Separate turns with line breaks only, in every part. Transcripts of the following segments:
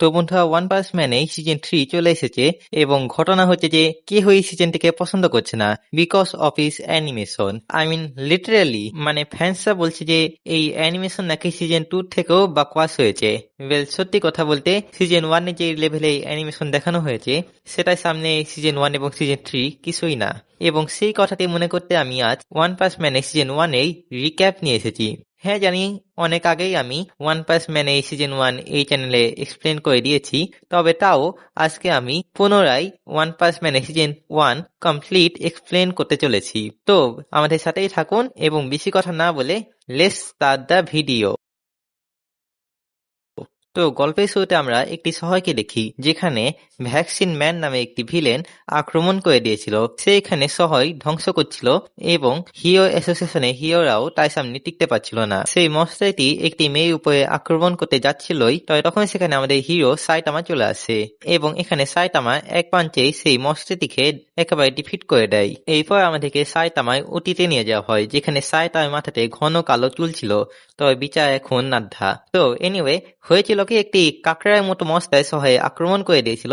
তো বন্ধুরা one punch ম্যানে সিজন থ্রি চলে এসেছে এবং ঘটনা হচ্ছে যে কেউ এই সিজনটিকে পছন্দ করছে না because of its animation I mean literally মানে ফ্যান্সরা বলছে যে এই অ্যানিমেশন নাকি সিজন টু থেকেও বাকওয়াস হয়েছে। ওয়েল সত্যি কথা বলতে সিজন ওয়ানে যে লেভেলে অ্যানিমেশন দেখানো হয়েছে সেটাই সামনে সিজন ওয়ান এবং সিজন থ্রি কিছুই না। এবং সেই কথাটি মনে করতে আমি আজ ওয়ান পাস ম্যানে সিজন ওয়ানেই রিক্যাপ নিয়ে এসেছি। হ্যাঁ জানি। অনেক আগেই আমি ওয়ান প্লাস ম্যান এই সিজন ওয়ান এই চ্যানেলে এক্সপ্লেন করে দিয়েছি। তবে তাও আজকে আমি পুনরায় one punch man season one complete explain করতে চলেছি। তো আমাদের সাথেই থাকুন এবং বেশি কথা না বলে লেস স্টার্ট দ্য ভিডিও তো গল্পের শুরুতে আমরা একটি শহরকে দেখি, যেখানে ভ্যাকসিন ম্যান নামে একটি ভিলেন আক্রমণ করে দিয়েছিল। সে এখানে শহর ধ্বংস করছিল এবং হিরো অ্যাসোসিয়েশনে হিরোরাও তার সামনে টিকতে পারছিল না। সেই মস্তাইটি একটি মেয়ের উপরে আক্রমণ করতে যাচ্ছিলই, তবে তখন সেখানে আমাদের হিরো সাইটামা চলে আসে এবং এখানে সাইটামা এক পাঞ্চেই সেই মস্তাইটিকে একেবারে ডিফিট করে দেয়। এরপর আমাদেরকে সাইতামায় অতীতে নিয়ে যাওয়া হয়, যেখানে সাইতামের মাথাতে ঘন কালো চুল ছিল, তবে বিচার এখন নাদ্ধা তো এনিওয়ে হয়েছিল কি একটি কাকড়ার মতো মস্তায় সহায় আক্রমণ করে দিয়েছিল,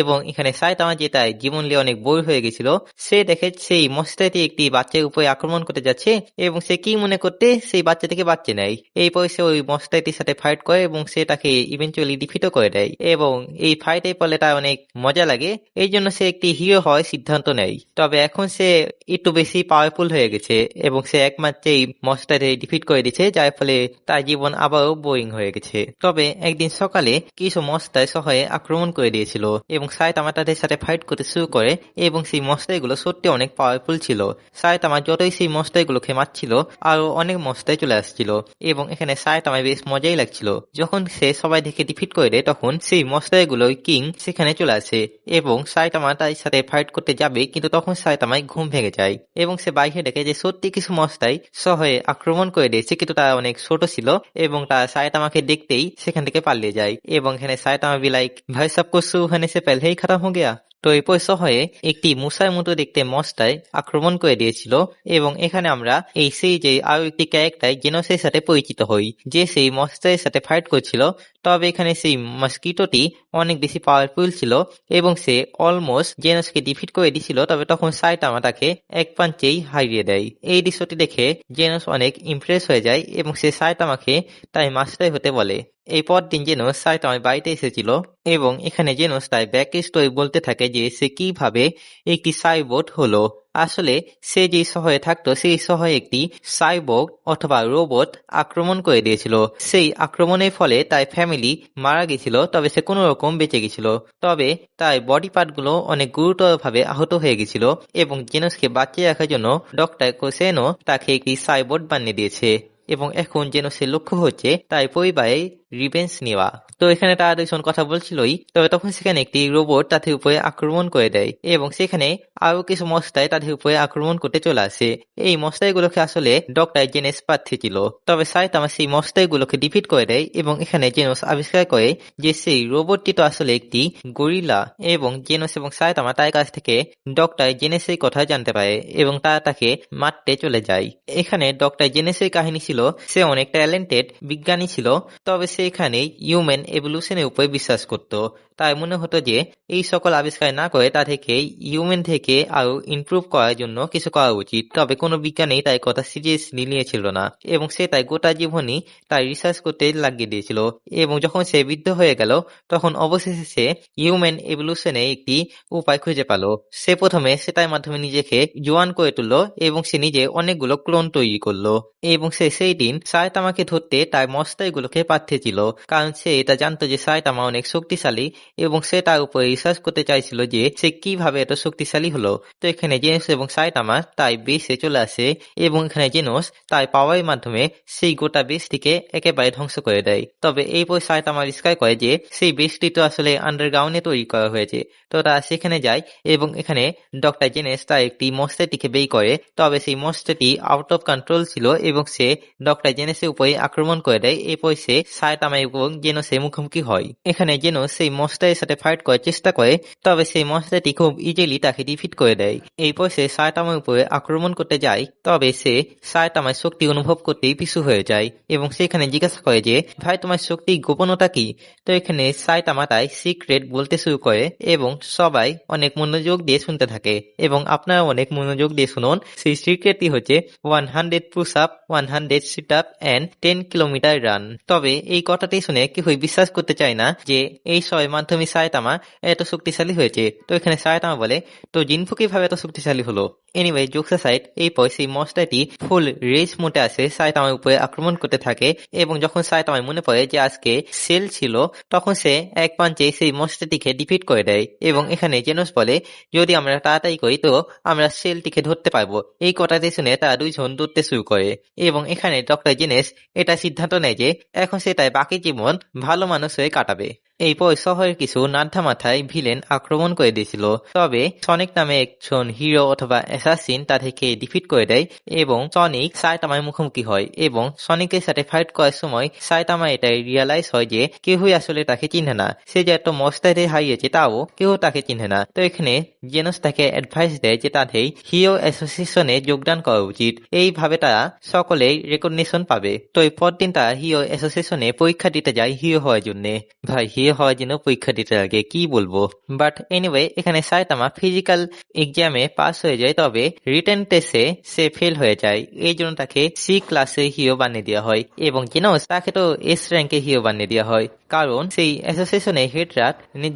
এবং এখানে সাইতামা জেতায় জীবন নিয়ে অনেক বই হয়ে গেছিল, সে দেখে সেই মস্তাইটি একটি বাচ্চার উপরে আক্রমণ করতে যাচ্ছে, এবং সে কি মনে করতে সেই বাচ্চাটিকে বাচ্চা নেয়। এই পরে সে ওই মস্তাইটির সাথে ফাইট করে, এবং সে তাকে ইভেন্চুয়ালি ডিফিটও করে দেয়, এবং এই ফাইটের ফলে তার অনেক মজা লাগে। এই জন্য সে একটি হিরো হওয়ার সিদ্ধান্ত নেয়। তবে এখন সে একটু বেশি পাওয়ারফুল হয়ে গেছে, এবং সে একমাত্র এই মস্টারে ডিফিট করে দিচ্ছে যার ফলে তার জীবন আবারও বোরিং হয়ে গেছে। তবে একদিন সকালে কিছু মস্তায় সহায়ে আক্রমণ করে দিয়েছিল এবং সায়তামা তাদের সাথে ফাইট করতে শুরু করে এবং সেই মস্তাইগুলো সত্যি অনেক পাওয়ারফুল ছিল। সায়তামা যতই সেই মস্তাইগুলোকে মারছিল আরও অনেক মস্তাই চলে আসছিল এবং এখানে সায়তামায় বেশ মজাই লাগছিল। যখন সে সবাই দেখে ডিফিট করে দেয়, তখন সেই মস্তাইগুলো কিং সেখানে চলে আসে এবং সায়তামা তার সাথে ফাইট করতে যাবে, কিন্তু তখন সায়তামায় ঘুম ভেঙে যায় এবং সে বাইরে দেখে যে সত্যি কিছু মস্তাই সহয়ে আক্রমণ করে দিয়েছে, কিন্তু তারা অনেক ছোট ছিল এবং তারা সায়তামাকে দেখতেই সেখান থেকে পালিয়ে যায় এবং এখানে সায়তামা বি লাইক ভাই সব कुछ होने से पहले ही खत्म हो गया তো এই হয়ে একটি মুসার মতো দেখতে মস্তায় আক্রমণ করে দিয়েছিল এবং এখানে আমরা এই সেই যে আরো একটি ক্যারেক্টার জেনোসের সাথে পরিচিত হই যে সেই মস্তারের সাথে ফাইট করছিল তবে এখানে সেই মস্কিটোটি অনেক বেশি পাওয়ারফুল ছিল এবং সে অলমোস্ট জেনোসকে ডিফিট করে দিছিল তবে তখন সাইটামা তাকে এক পাঞ্চেই হারিয়ে দেয় এই দৃশ্যটি দেখে জেনোস অনেক ইমপ্রেস হয়ে যায় এবং সে সাইটামাকে তাই মাস্টার হতে বলে এই পরদিন জেনোস সাইটামার বাড়িতে এসেছিল এবং এখানে জেনোস তাই ব্যাক স্টোরি বলতে থাকে যে সে কীভাবে একটি সাইবোট হলো। আসলে সে যে শহরে থাকতো সেই শহরে একটি সাইবোর্গ অথবা রোবট আক্রমণ করে দিয়েছিল। সেই আক্রমণের ফলে তার ফ্যামিলি মারা গেছিল, তবে সে কোনো রকম বেঁচে গেছিল। তবে তার বডি পার্টগুলো অনেক গুরুতরভাবে আহত হয়ে গেছিল এবং জেনসকে বাঁচিয়ে রাখার জন্য ডক্টর কোসেনো তাকে একটি সাইবোর্ড বানিয়ে দিয়েছে। এবং এখন যেন সে লক্ষ্য হচ্ছে তাই পরিবারে রিভেন্স নেওয়া। তো এখানে তারা দুজন কথা বলছিলই, তবে তখন সেখানে একটি রোবট তাদের উপরে আক্রমণ করে দেয় এবং সেখানে আরও কিছু মস্তায় তাদের উপরে আক্রমণ করতে চলে আসে। এই মস্তাইগুলোকে আসলে ডক্টর জেনেস প্রার্থী ছিল তবে সাইতামা সেই মস্তাইগুলোকে ডিফিট করে দেয় এবং এখানে জেনোস আবিষ্কার করে যে সেই রোবটটি তো আসলে একটি গরিলা এবং জেনোস এবং সাইতামা তার কাছ থেকে ডক্টর জেনেসের কথা জানতে পারে এবং তারা তাকে মারতে চলে যায়। এখানে ডক্টর জেনেসের কাহিনী ছিল, সে অনেক ট্যালেন্টেড বিজ্ঞানী ছিল, তবে সে এখানে ইউম্যান এভলিউশনের উপরে বিশ্বাস করত। তাই মনে হতো যে এই সকল আবিষ্কার না করে তা থেকে হিউম্যান থেকে আরও ইমপ্রুভ করার জন্য কিছু করা উচিত। তবে কোনো বিজ্ঞানী তাই কথা সিরিয়াসলি নিয়েছিল না এবং সে তাই গোটা জীবনই তাই রিসার্চ করতে লাগিয়ে দিয়েছিল এবং যখন সে বৃদ্ধ হয়ে গেল, তখন অবশেষে সে হিউম্যান এভলিউশনে একটি উপায় খুঁজে পেল। সে প্রথমে সেটার মাধ্যমে নিজেকে জোয়ান করে তুললো এবং সে নিজে অনেকগুলো ক্লোন তৈরি করল এবং সে সেই দিন সায়তামাকে ধরতে তার মস্তাইগুলোকে পাঠিয়েছিল। কারণ সে এটা জানতো যে সায়তামা অনেক শক্তিশালী এবং সে তার উপরে রিসার্চ করতে চাইছিল যে সে কীভাবে এত শক্তিশালী হলো। তো এখানে জেনস এবং সাইটামা তাই বেসে চলে আসে এবং এখানে জেনস তার পাওয়ারের মাধ্যমে সেই গোটা বেসটিকে একেবারে ধ্বংস করে দেয়। তবে এই পর সাইটামা রিস্কার করে যে সেই বেসটি তো আসলে আন্ডারগ্রাউন্ডে তৈরি করা হয়েছে। তো তারা সেখানে যায় এবং এখানে ডক্টর জেনেস তার একটি মস্তাটিকে বেই করে। তবে সেই মস্তাটি আউট অফ কন্ট্রোল ছিল এবং সে ডক্টর জেনেসের উপরে আক্রমণ করে দেয়। এরপর সে সাইতামা এবং জেনোসের মুখোমুখি হয়। এখানে জেনোস সেই মস্তারের সাথে ফাইট করার চেষ্টা করে, তবে সেই মস্তারটি খুব ইজিলি তাকে ডিফিট করে দেয়। এই পয়সে সায়তামার উপরে আক্রমণ করতে যায়, তবে সে সায়তামার শক্তি অনুভব করতেই পিছু হয়ে যায় এবং সেখানে জিজ্ঞাসা করে যে, ভাই, তোমার শক্তি গোপনতা কি? তো এখানে সাইতামা তাই সিক্রেট বলতে শুরু করে এবং সবাই অনেক মনোযোগ দিয়ে শুনতে থাকে এবং আপনারা অনেক মনোযোগ দিয়ে শুনুন, সেই সিক্রেটটি হচ্ছে one hundred push up one hundred sit up and ten kilometre run তবে এই কথাটি শুনে কেউই বিশ্বাস করতে চায় না যে, এই সবের মাধ্যমে সায়তামা এত শক্তিশালী হয়েছে। তো এখানে সায়তামা বলে তো জিনফু কীভাবে এত শক্তিশালী হলো। এনিওয়ে জোকসা সাইড এই পর সেই মশলাটি ফুল রেস মোটে আসে সায়তামার উপরে আক্রমণ করতে থাকে এবং যখন সায়তামার মনে পড়ে যে আজকে সেল ছিল, তখন সে এক পাঞ্চে সেই মশলাটিকে ডিফিট করে দেয় এবং এখানে জেনস বলে, যদি আমরা তাড়াতাড়ি করি তো আমরা সেলটিকে ধরতে পারব। এই কথাটি শুনে তারা দুইজন দৌড়তে শুরু করে এবং এখানে ডক্টর জেনেস এটা সিদ্ধান্ত নেয় যে এখন সে তার বাকি জীবন ভালো মানুষ হয়ে কাটাবে। এরপর শহরের কিছু নাড্ডা মাথায় ভিলেন আক্রমণ করে দিয়েছিল। তবে সনিক নামে একজন হিরো অথবা অ্যাসাসিন তাদেরকে ডিফিট করে দেয় এবং সনিক সাইতামায় মুখোমুখি হয় এবং সনিকের সাথে ফাইট করার সময় সাইতামা এটাই রিয়ালাইজ হয় যে কেউই আসলে তাকে চিনে না। সে যে এত মস্তাতে হারিয়েছে তাও কেউ তাকে চিনে না। তো এখানে জেনস তাকে অ্যাডভাইস দেয় যে তাদের হিরো অ্যাসোসিয়েশনে যোগদান করা উচিত। এইভাবে তারা সকলেই রেকগনিশন পাবে। তো এই পরদিন তারা হিরো অ্যাসোসিয়েশনে পরীক্ষা দিতে যায় হিরো হওয়ার জন্য। ভাই, হিরো হওয়ার জন্য পরীক্ষা দিতে লাগে, কি বলব? বাট এনিওয়ে এখানে সায়তামা ফিজিক্যাল এক্সামে পাস হয়ে যায়, তবে রিটেন টেস্টে সে ফেল হয়ে যায়। এই জন্য তাকে সি ক্লাসে হিরো বানিয়ে দেওয়া হয় এবং জেনস তাকে তো এস র্যাঙ্কে হিরো বানিয়ে দেওয়া হয়। কারণ সেই অ্যাসোসিয়েশনে হেডরা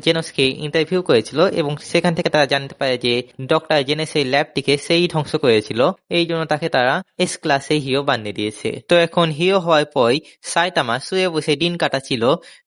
জেনসকে ইন্টারভিউ করেছিল এবং সেখান থেকে তারা জানতে পারে যে ডক্টর জেনেস এই ল্যাবটিকে সেই ধ্বংস করেছিল। এই জন্য তাকে তারা এস ক্লাসে হিরো বানিয়ে দিয়েছে। তো এখন হিরো হওয়ার পর সাইতামা শুয়ে বসে দিন কাটাচ্ছিল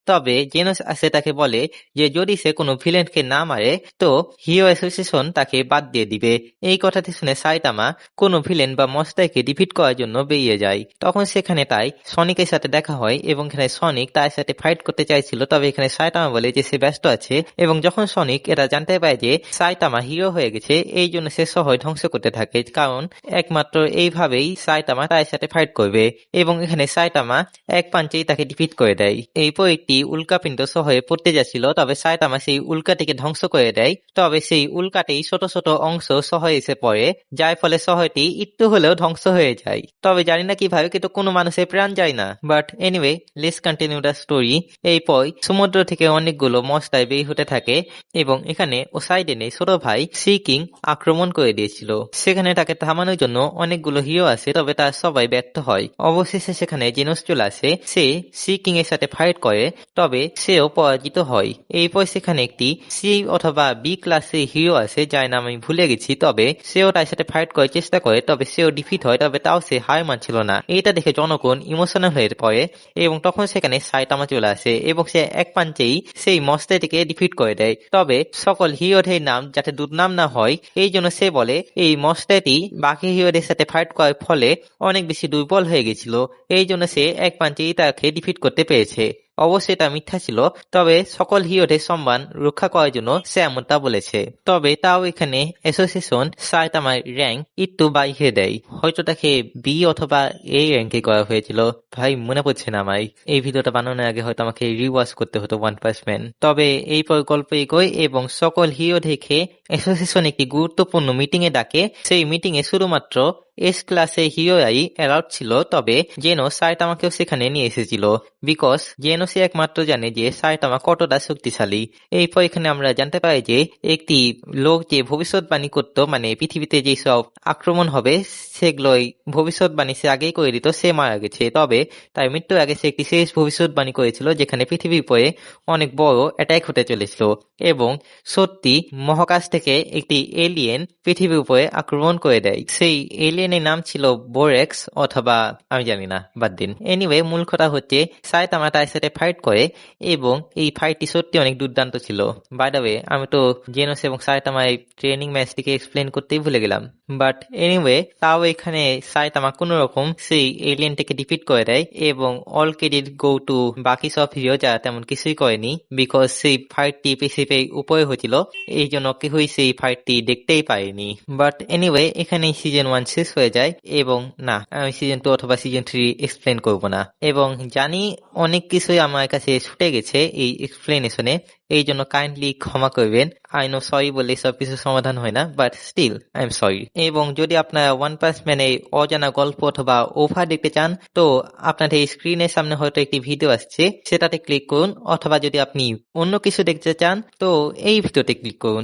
তবে জেনস তাকে বলে যে যদি সে কোনো ভিলেনকে না মারে, তো হিরো অ্যাসোসিয়েশন তাকে বাদ দিয়ে দিবে। এই কথাটি শুনে সাইতামা কোনো ভিলেন বা মস্তাইকে ডিফিট করার জন্য বেরিয়ে যায়। তখন সেখানে তাই সনিকের সাথে দেখা হয় এবং এখানে সনিক তার সাথে ফাইট করতে চাইছিল। তবে এখানে সাইতামা বলে যে সে ব্যস্ত আছে এবং যখন সনিক এটা জানতে পারে যে সাইতামা হিরো হয়ে গেছে, এই জন্য সে শহর ধ্বংস করতে থাকে। কারণ একমাত্র এইভাবেই সাইতামা তার সাথে ফাইট করবে এবং এখানে সাইতামা এক পাঞ্চেই তাকে ডিফিট করে দেয়। এই এরপর একটি উল্কাপিণ্ড শহরে পড়তে যাচ্ছিল, তবে সাইতামা সেই উল্কাটিকে ধ্বংস করে দেয়। তবে সেই উল্কাটি ছোট ছোট অংশ শহরে এসে পড়ে, যার ফলে শহরটি একটু হলেও ধ্বংস হয়ে যায়। তবে জানি না কীভাবে, কিন্তু কোনো মানুষের প্রাণ যায় না। But anyway let's continue the story এরপর সমুদ্র থেকে অনেকগুলো মস্তায় বের হতে থাকে, এবং এখানে ওসাইডেনে ছোট ভাই সি কিং আক্রমণ করে দিয়েছিল। সেখানে তাকে থামানোর জন্য অনেকগুলো হিরো আসে তবে তার সবাই ব্যর্থ হয়। অবশেষে সেখানে জেনস চলে আসে সে সি কিং এর সাথে ফাইট করে তবে সেও পরাজিত হয়। এরপর সেখানে একটি সি অথবা বি ক্লাসের হিরো আছে, যার নাম আমি ভুলে গেছি, তবে সেও তার সাথে ফাইট করার চেষ্টা করে, তবে সেও ডিফিট হয়, তবে তাও সে হার মানছিল না। এটা দেখে জনগণ ইমোশনাল হয়ে পড়ে এবং তখন সেখানে সাইতামা চলে আসে এবং সে এক পাঞ্চেই সেই মস্তাটিকে ডিফিট করে দেয়। তবে সকল হিরোদের নাম যাতে দুর্নাম না হয়, এই জন্য সে বলে, এই মস্তাটি বাকি হিরোদের সাথে ফাইট করার ফলে অনেক বেশি দুর্বল হয়ে গেছিল। এই জন্য সে এক পাঞ্চেই তাকে ডিফিট করতে পেরেছে। অবশ্যই এটা মিথ্যা ছিল, তবে সকল হিরোদের সম্মান রক্ষা করার জন্য সে এমনটা বলেছে। তবে তাও এখানে অ্যাসোসিয়েশন সাইতামার র্যাঙ্ক একটু বাড়িয়ে দেয়। হয়তো তাকে বি অথবা এ র্যাঙ্কে করা হয়েছিল। ভাই, মনে পড়ছে না আমায়। এই ভিডিওটা বানানোর আগে হয়তো আমাকে রিওয়াচ করতে হতো ওয়ান ম্যান তবে এই গল্প এগোয় এবং সকল হিরো দেখে অ্যাসোসিয়েশন একটি গুরুত্বপূর্ণ মিটিং এ ডাকে? সেই মিটিং এ শুধুমাত্র এস ক্লাসে হিরোরাই অ্যালাউড ছিল, তবে জেনো সাইতামাকেও সেখানে নিয়ে এসেছিল। বিকজ জেনো সে একমাত্র জানে যে সাইতামা কতটা শক্তিশালী। এরপর এখানে আমরা জানতে পারি যে একটি লোক যে ভবিষ্যৎবাণী করত মানে পৃথিবীতে যেসব আক্রমণ হবে, সেগুলোই ভবিষ্যৎবাণী সে আগেই করে দিত, সে মারা গেছে। তবে তার মৃত্যুর আগে সে একটি শেষ ভবিষ্যৎবাণী করেছিল, যেখানে পৃথিবীর উপরে অনেক বড় অ্যাটাক হতে চলেছিল। এবং সত্যি মহাকাশ থেকে একটি এলিয়েন পৃথিবীর উপরে আক্রমণ করে দেয়। সেই এলিয়েনের নাম ছিল বোরেক্স অথবা, আমি জানি না, বাদ দিন। এনিওয়ে মূল কথা হচ্ছে সাইতামা তার সাথে ফাইট করে এবং এই ফাইটটি সত্যি অনেক দুর্দান্ত ছিল। বাই দ্য ওয়ে আমি তো জেনোস এবং সাইতামা এই ট্রেনিং ম্যাচটিকে এক্সপ্লেন করতেই ভুলে গেলাম। বাট এনিওয়ে তাও এখানে সাইতামা কোন রকম সেই এলিয়েনটাকে ডিফিট করে দেয় এবং অল ক্রেডিট গো টু বাকি সব হিরো যারা তেমন কিছুই করেনি বিকজ সেই ফাইটটি পৃথিবীর উপরে হয়েছিল। এই জন্য কেউই সেই ফাইটটি দেখতেই পায়নি বাট এনিওয়ে এখানে সিজন ওয়ান শেষ হয়ে যায় এবং না, আমি সিজন টু অথবা সিজন থ্রি এক্সপ্লেন করব না। এবং জানি অনেক কিছুই আমার কাছে ছুটে গেছে এই এক্সপ্লেনেশনে এই জন্য কাইন্ডলি ক্ষমা করবেন। আই নো সরি বলে সব কিছু সমাধান হয় না but still I am sorry এবং যদি আপনারা ওয়ান পাস ম্যানে অজানা গল্প অথবা ওভার দেখতে চান, তো আপনাদের এই স্ক্রিনের সামনে হয়তো একটি ভিডিও আসছে, সেটাতে ক্লিক করুন। অথবা যদি আপনি অন্য কিছু দেখতে চান, তো এই ভিডিওতে ক্লিক করুন।